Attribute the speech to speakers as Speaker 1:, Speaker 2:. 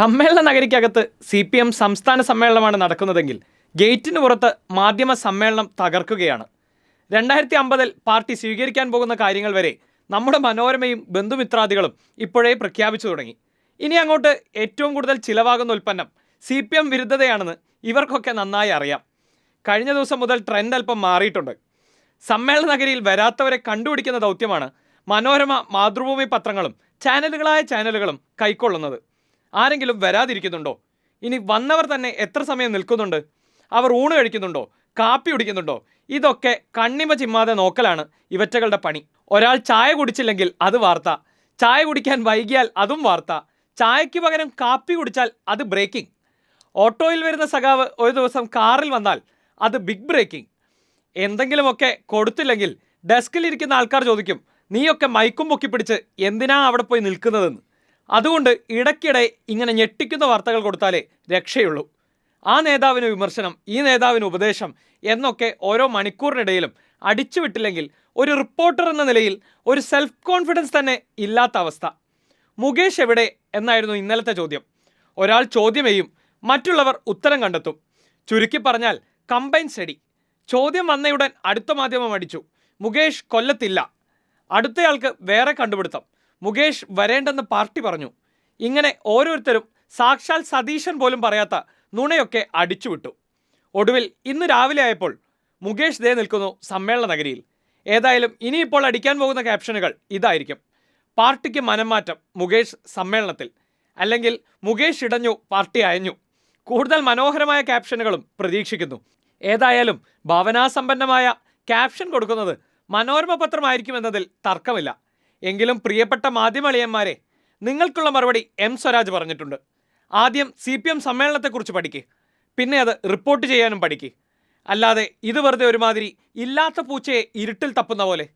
Speaker 1: സമ്മേളന നഗരിക്കകത്ത് C P M സംസ്ഥാന സമ്മേളനമാണ് നടക്കുന്നതെങ്കിൽ ഗേറ്റിന് പുറത്ത് മാധ്യമ സമ്മേളനം തകർക്കുകയാണ്. രണ്ടായിരത്തി അമ്പതിൽ പാർട്ടി സ്വീകരിക്കാൻ പോകുന്ന കാര്യങ്ങൾ വരെ നമ്മുടെ മനോരമയും ബന്ധുമിത്രാദികളും ഇപ്പോഴേ പ്രഖ്യാപിച്ചു തുടങ്ങി. ഇനി അങ്ങോട്ട് ഏറ്റവും കൂടുതൽ ചിലവാകുന്ന ഉൽപ്പന്നം സി പി എം വിരുദ്ധതയാണെന്ന് ഇവർക്കൊക്കെ നന്നായി അറിയാം. കഴിഞ്ഞ ദിവസം മുതൽ ട്രെൻഡ് അല്പം മാറിയിട്ടുണ്ട്. സമ്മേളന നഗരിയിൽ വരാത്തവരെ കണ്ടുപിടിക്കുന്ന ദൗത്യമാണ് മനോരമ മാതൃഭൂമി പത്രങ്ങളും ചാനലുകളായ ചാനലുകളും കൈക്കൊള്ളുന്നത്. ആരെങ്കിലും വരാതിരിക്കുന്നുണ്ടോ? ഇനി വന്നവർ തന്നെ എത്ര സമയം നിൽക്കുന്നുണ്ട്? അവർ ഊണ് കഴിക്കുന്നുണ്ടോ? കാപ്പി കുടിക്കുന്നുണ്ടോ? ഇതൊക്കെ കണ്ണിമ ചിമ്മാതെ നോക്കലാണ് ഇവറ്റകളുടെ പണി. ഒരാൾ ചായ കുടിച്ചില്ലെങ്കിൽ അത് വാർത്ത. ചായ കുടിക്കാൻ വൈകിയാൽ അതും വാർത്ത. ചായയ്ക്ക് പകരം കാപ്പി കുടിച്ചാൽ അത് ബ്രേക്കിംഗ് ഓട്ടോയിൽ വരുന്ന സഖാവ് ഒരു ദിവസം കാറിൽ വന്നാൽ അത് ബിഗ് ബ്രേക്കിംഗ് എന്തെങ്കിലുമൊക്കെ കൊടുത്തില്ലെങ്കിൽ ഡെസ്കിലിരിക്കുന്ന ആൾക്കാർ ചോദിക്കും നീയൊക്കെ മൈക്കും പൊക്കി പിടിച്ച് എന്തിനാ അവിടെ പോയി നിൽക്കുന്നതെന്ന്? അതുകൊണ്ട് ഇടയ്ക്കിടെ ഇങ്ങനെ ഞെട്ടിക്കുന്ന വാർത്തകൾ കൊടുത്താലേ രക്ഷയുള്ളൂ. ആ നേതാവിന് വിമർശനം ഈ നേതാവിന് ഉപദേശം എന്നൊക്കെ ഓരോ മണിക്കൂറിനിടയിലും അടിച്ചുവിട്ടില്ലെങ്കിൽ ഒരു റിപ്പോർട്ടർ എന്ന നിലയിൽ ഒരു സെൽഫ് കോൺഫിഡൻസ് തന്നെ ഇല്ലാത്ത അവസ്ഥ. മുകേഷ് എവിടെ? എന്നായിരുന്നു ഇന്നലത്തെ ചോദ്യം. ഒരാൾ ചോദ്യമേയും മറ്റുള്ളവർ ഉത്തരം കണ്ടെത്തും. ചുരുക്കി പറഞ്ഞാൽ കമ്പൈൻ സ്റ്റഡി. ചോദ്യം വന്നയുടൻ അടുത്ത മാധ്യമം അടിച്ചു. മുകേഷ് കൊല്ലത്തില്ല. അടുത്തയാൾക്ക് വേറെ കണ്ടുപിടുത്തം. മുകേഷ് വരേണ്ടെന്ന് പാർട്ടി പറഞ്ഞു. ഇങ്ങനെ ഓരോരുത്തരും സാക്ഷാൽ സതീശൻ പോലും പറയാത്ത നുണയൊക്കെ അടിച്ചുവിട്ടു. ഒടുവിൽ ഇന്ന് രാവിലെ ആയപ്പോൾ മുകേഷ് ദേ നിൽക്കുന്നു സമ്മേളന നഗരിയിൽ. ഏതായാലും ഇനിയിപ്പോൾ അടിക്കാൻ പോകുന്ന ക്യാപ്ഷനുകൾ ഇതായിരിക്കും. പാർട്ടിക്ക് മനംമാറ്റം മുകേഷ് സമ്മേളനത്തിൽ. അല്ലെങ്കിൽ മുകേഷ് ഇടഞ്ഞു പാർട്ടി അയഞ്ഞു. കൂടുതൽ മനോഹരമായ ക്യാപ്ഷനുകളും പ്രതീക്ഷിക്കുന്നു. ഏതായാലും ഭാവനാസമ്പന്നമായ ക്യാപ്ഷൻ കൊടുക്കുന്നത് മനോരമ പത്രമായിരിക്കുമെന്നതിൽ തർക്കമില്ല. എങ്കിലും പ്രിയപ്പെട്ട മാധ്യമളിയന്മാരെ നിങ്ങൾക്കുള്ള മറുപടി എം സ്വരാജ് പറഞ്ഞിട്ടുണ്ട്. ആദ്യം സി പി എം സമ്മേളനത്തെക്കുറിച്ച് പഠിക്ക് പിന്നെ അത് റിപ്പോർട്ട് ചെയ്യാനും പഠിക്ക്. അല്ലാതെ ഇത് വെറുതെ ഒരുമാതിരി ഇല്ലാത്ത പൂച്ചയെ ഇരുട്ടിൽ തപ്പുന്ന പോലെ.